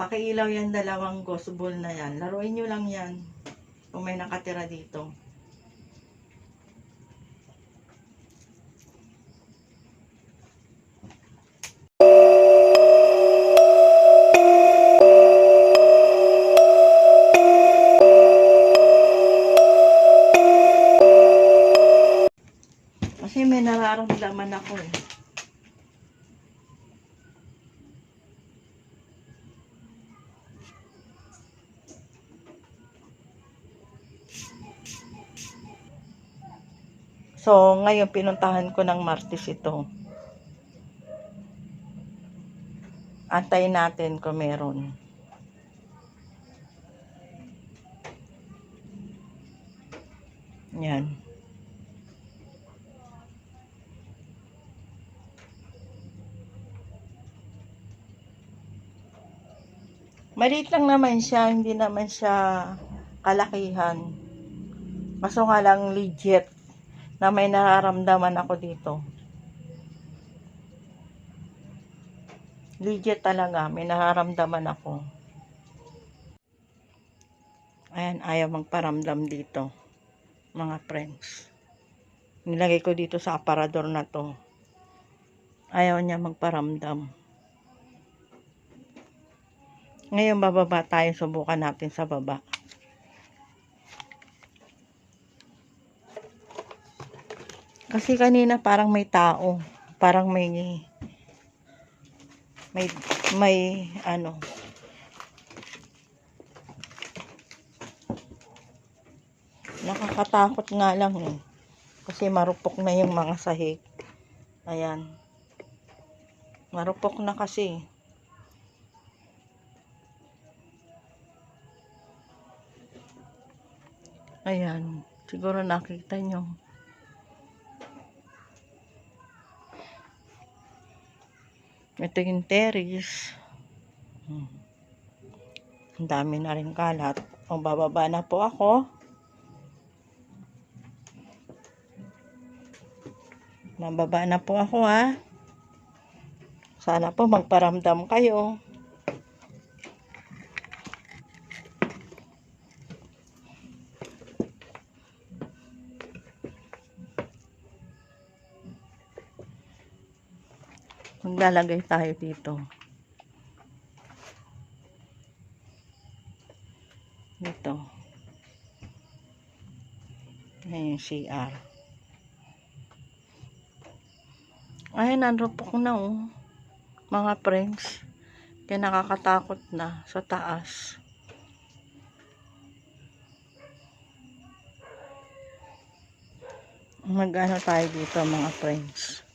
Pakiilaw yan dalawang ghost ball na yan. Laruin nyo lang yan. Kung may nakatira dito. Kasi may nararamdaman ako eh. So, ngayon pinuntahan ko ng Martis ito. Antayin natin kung meron. Yan. Maliit lang naman siya, hindi naman siya kalakihan. Kaso nga lang legit na may nararamdaman ako dito. Legit talaga, may nararamdaman ako. Ayan, ayaw magparamdam dito, mga friends. Nilagay ko dito sa aparador na to. Ayaw niya magparamdam. Ngayon, bababa tayo. Subukan natin sa baba. Kasi kanina parang may tao. Parang may may may ano. Nakakatakot nga lang eh. Kasi marupok na yung mga sahig. Ayan. Marupok na kasi. Ayan. Siguro nakita nyo Ito yung terrace. Hmm. Ang dami na rin kalat. O, bababa na po ako. Bababa na po ako ha. Sana po magparamdam kayo. Maglalagay tayo dito. Dito. Ayan yung CR. Ayan, nanrupok na oh. Mga friends. Kaya nakakatakot na sa taas. Mag-ano tayo dito mga friends.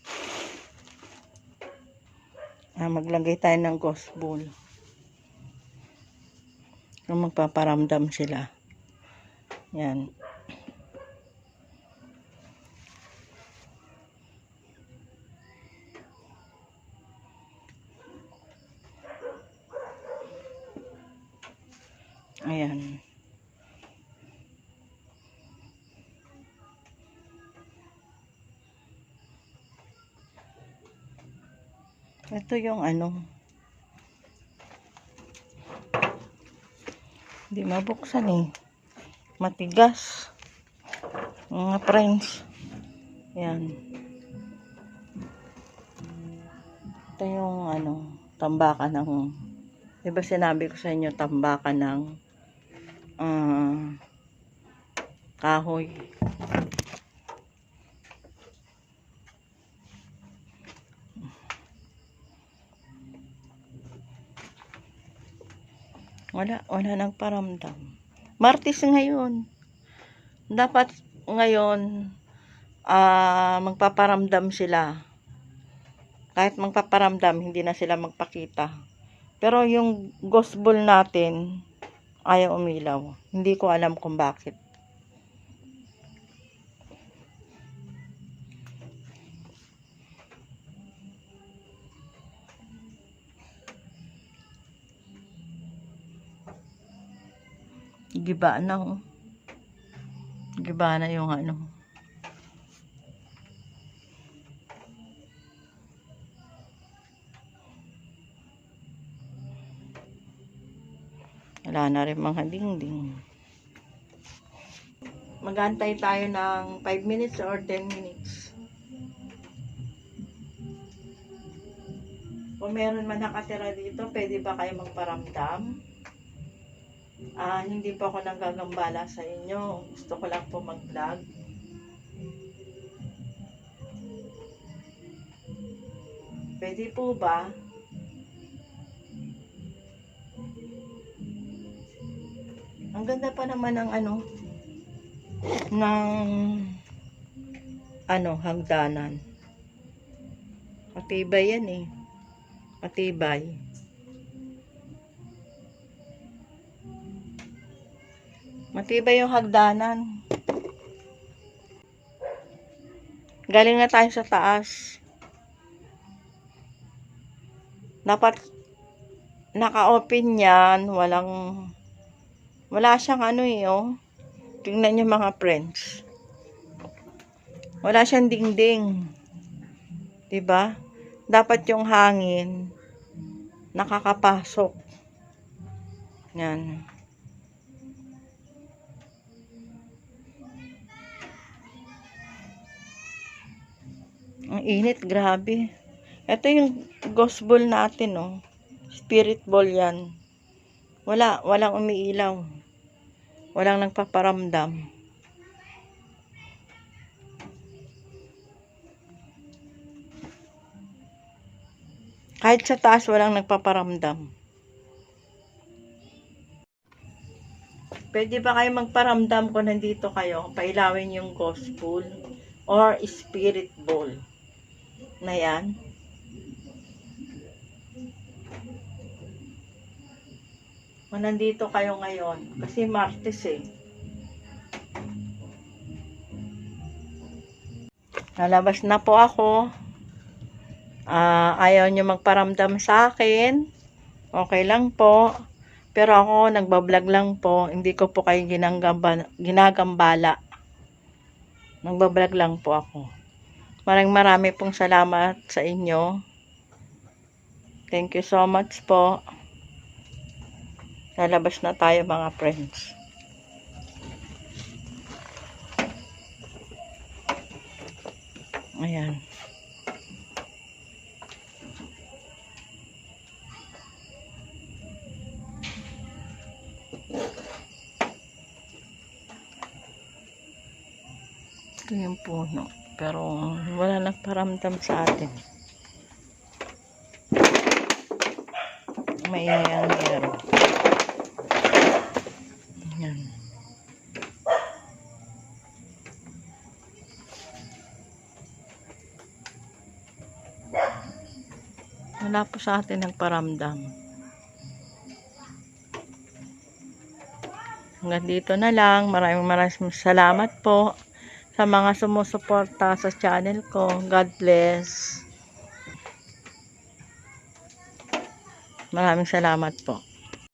Ah, maglagay tayo ng ghost ball. Kung magpaparamdam sila. Yan. Ayan. Ito yung ano. Hindi mabuksan eh. Matigas. Mga friends. Yan. Ito yung ano, tambakan ng Di ba sinabi ko sa inyo tambakan ng ah, kahoy. Wala, wala nang paramdam. Martis ngayon. Dapat ngayon, ah magpaparamdam sila. Kahit magpaparamdam, hindi na sila magpakita. Pero yung ball natin, ayaw umilaw. Hindi ko alam kung bakit. Giba na oh. Giba na yung ano. Wala na rin mga dingding. Magantay tayo ng 5 minutes or 10 minutes. Kung meron man nakatira dito, pwede ba kayo magparamdam? Ah, hindi po ako nanggagambala sa inyo. Gusto ko lang po mag-vlog. Pwede po ba? Ang ganda pa naman ng ano, ng ano, hagdanan. Matibay yan eh. Matibay. Matibay yung hagdanan. Galing na tayo sa taas. Dapat naka-open yan. Walang wala siyang ano eh, oh. Tingnan niyo mga friends. Wala siyang dingding. 'Di ba? Dapat yung hangin nakakapasok. Yan. Ang init, grabe. Ito yung ghost ball natin, oh. Spirit ball yan. Wala, walang umiilaw. Walang nagpaparamdam. Kahit sa taas, walang nagpaparamdam. Pwede ba kayo magparamdam kung nandito kayo? Pailawin yung gospel or spirit ball. Na yan. Kung nandito kayo ngayon, kasi Martes eh. Nalabas na po ako. Ah, ayaw nyo magparamdam sa akin. Okay lang po. Pero ako, nagbablog lang po. Hindi ko po kayo ginagamba, ginagambala. Nagbablog lang po ako. Maraming marami pong salamat sa inyo. Thank you so much po. Lalabas na tayo mga friends. Ayan. Ito yung puno. Pero wala nagparamdam sa atin. Maingay ang. Yan. Wala po sa atin nagparamdam. Hanggang dito na lang. Maraming maraming salamat po sa mga sumusuporta sa channel ko. God bless. Maraming salamat po.